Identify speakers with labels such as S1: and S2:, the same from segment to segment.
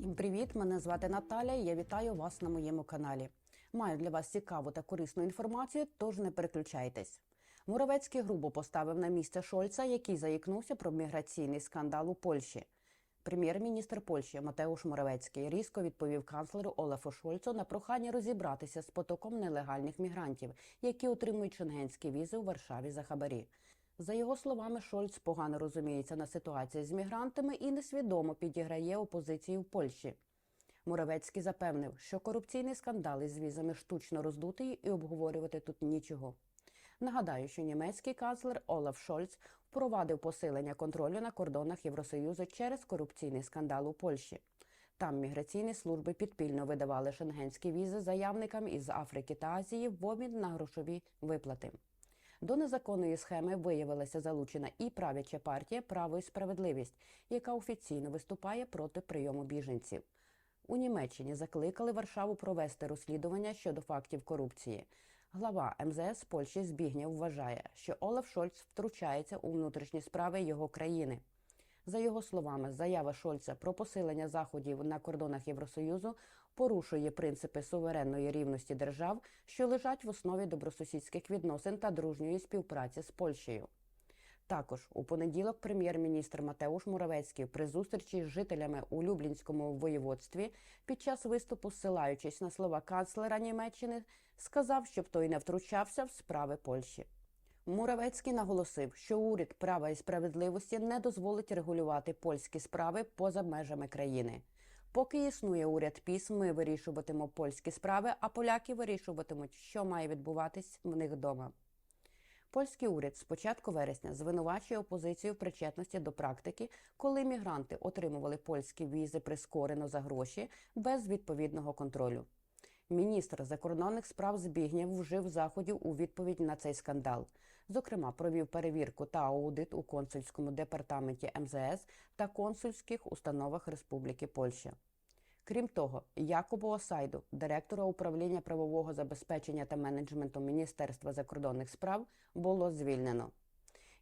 S1: Всім привіт! Мене звати Наталя. і Я вітаю вас на моєму каналі. Маю для вас цікаву та корисну інформацію, тож не переключайтесь. Муравецький грубо поставив на місце Шольца, який заїкнувся про міграційний скандал у Польщі. Прем'єр-міністр Польщі Матеуш Моравецький різко відповів канцлеру Олафу Шольцу на прохання розібратися з потоком нелегальних мігрантів, які отримують шенгенські візи у Варшаві за хабарі. За його словами, Шольц погано розуміється на ситуації з мігрантами і несвідомо підіграє опозиції в Польщі. Муравецький запевнив, що корупційний скандал із візами штучно роздутий і обговорювати тут нічого. Нагадаю, що німецький канцлер Олаф Шольц впровадив посилення контролю на кордонах Євросоюзу через корупційний скандал у Польщі. Там міграційні служби підпільно видавали шенгенські візи заявникам із Африки та Азії в обмін на грошові виплати. До незаконної схеми виявилася залучена і правяча партія Право і справедливість, яка офіційно виступає проти прийому біженців. У Німеччині закликали Варшаву провести розслідування щодо фактів корупції. Глава МЗС Польщі Збігнєв вважає, що Олаф Шольц втручається у внутрішні справи його країни. За його словами, заява Шольца про посилення заходів на кордонах Євросоюзу порушує принципи суверенної рівності держав, що лежать в основі добросусідських відносин та дружньої співпраці з Польщею. Також у понеділок прем'єр-міністр Матеуш Муравецький при зустрічі з жителями у Люблінському воєводстві під час виступу, ссилаючись на слова канцлера Німеччини, сказав, щоб той не втручався в справи Польщі. Муравецький наголосив, що уряд права і справедливості не дозволить регулювати польські справи поза межами країни. Поки існує уряд піс, ми вирішуватимо польські справи, а поляки вирішуватимуть, що має відбуватись в них вдома. Польський уряд з початку вересня звинувачує опозицію в причетності до практики, коли мігранти отримували польські візи прискорено за гроші без відповідного контролю. Міністр закордонних справ Збігнєв вжив заходів у відповідь на цей скандал. Зокрема, провів перевірку та аудит у консульському департаменті МЗС та консульських установах Республіки Польща. Крім того, Якобу Осайду, директора управління правового забезпечення та менеджменту Міністерства закордонних справ, було звільнено.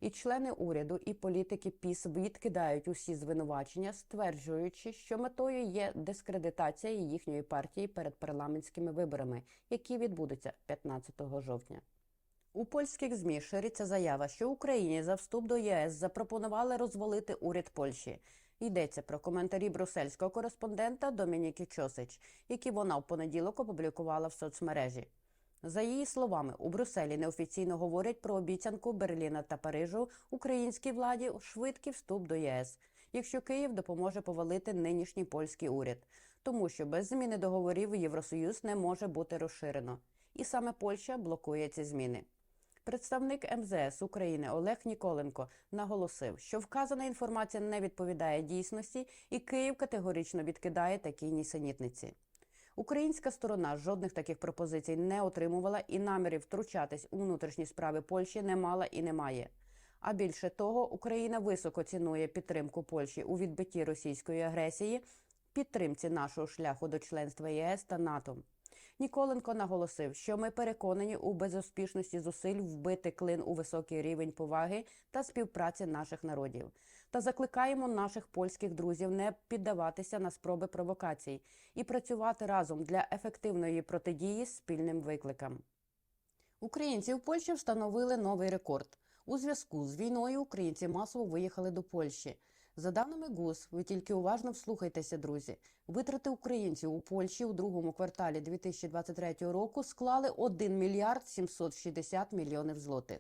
S1: І члени уряду, і політики ПІС відкидають усі звинувачення, стверджуючи, що метою є дискредитація їхньої партії перед парламентськими виборами, які відбудуться 15 жовтня. У польських змі шириться заява, що Україні за вступ до ЄС запропонували розвалити уряд Польщі. Йдеться про коментарі брусельського кореспондента Домініки Чосич, які вона в понеділок опублікувала в соцмережі. За її словами, у Брюсселі неофіційно говорять про обіцянку Берліна та Парижу українській владі швидкий вступ до ЄС, якщо Київ допоможе повалити нинішній польський уряд, тому що без зміни договорів Євросоюз не може бути розширено, і саме Польща блокує ці зміни. Представник МЗС України Олег Ніколенко наголосив, що вказана інформація не відповідає дійсності, і Київ категорично відкидає такі нісенітниці. Українська сторона жодних таких пропозицій не отримувала і намірів втручатись у внутрішні справи Польщі не мала і не має. А більше того, Україна високо цінує підтримку Польщі у відбитті російської агресії, підтримці нашого шляху до членства ЄС та НАТО. Ніколенко наголосив, що ми переконані у безуспішності зусиль вбити клин у високий рівень поваги та співпраці наших народів, та закликаємо наших польських друзів не піддаватися на спроби провокацій і працювати разом для ефективної протидії спільним викликам. Українці в Польщі встановили новий рекорд. У зв'язку з війною українці масово виїхали до Польщі. За даними ГУС, ви тільки уважно вслухайтеся, друзі. Витрати українців у Польщі у другому кварталі 2023 року склали 1 мільярд 760 мільйонів злотих.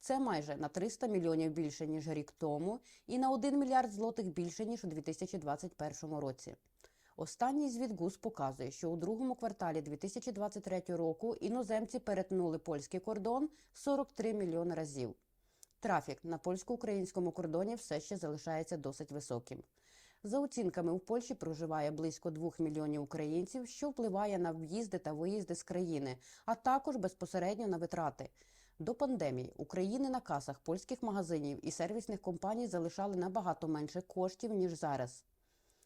S1: Це майже на 300 мільйонів більше ніж рік тому, і на 1 мільярд злотих більше ніж у 2021 році. Останній звіт ГУС показує, що у другому кварталі 2023 року іноземці перетнули польський кордон 43 мільйони разів. Трафік на польсько-українському кордоні все ще залишається досить високим. За оцінками, в Польщі проживає близько 2 мільйонів українців, що впливає на в'їзди та виїзди з країни, а також безпосередньо на витрати. До пандемії України на касах польських магазинів і сервісних компаній залишали набагато менше коштів ніж зараз.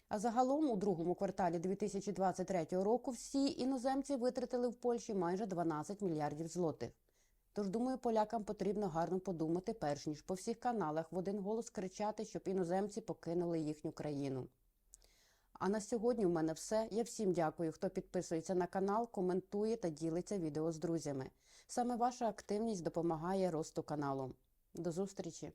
S1: А загалом у другому кварталі 2023 року всі іноземці витратили в Польщі майже 12 мільярдів злотих. Тож, думаю, полякам потрібно гарно подумати, перш ніж по всіх каналах в один голос кричати, щоб іноземці покинули їхню країну. А на сьогодні в мене все. Я всім дякую, хто підписується на канал, коментує та ділиться відео з друзями. Саме ваша активність допомагає росту каналу. До зустрічі!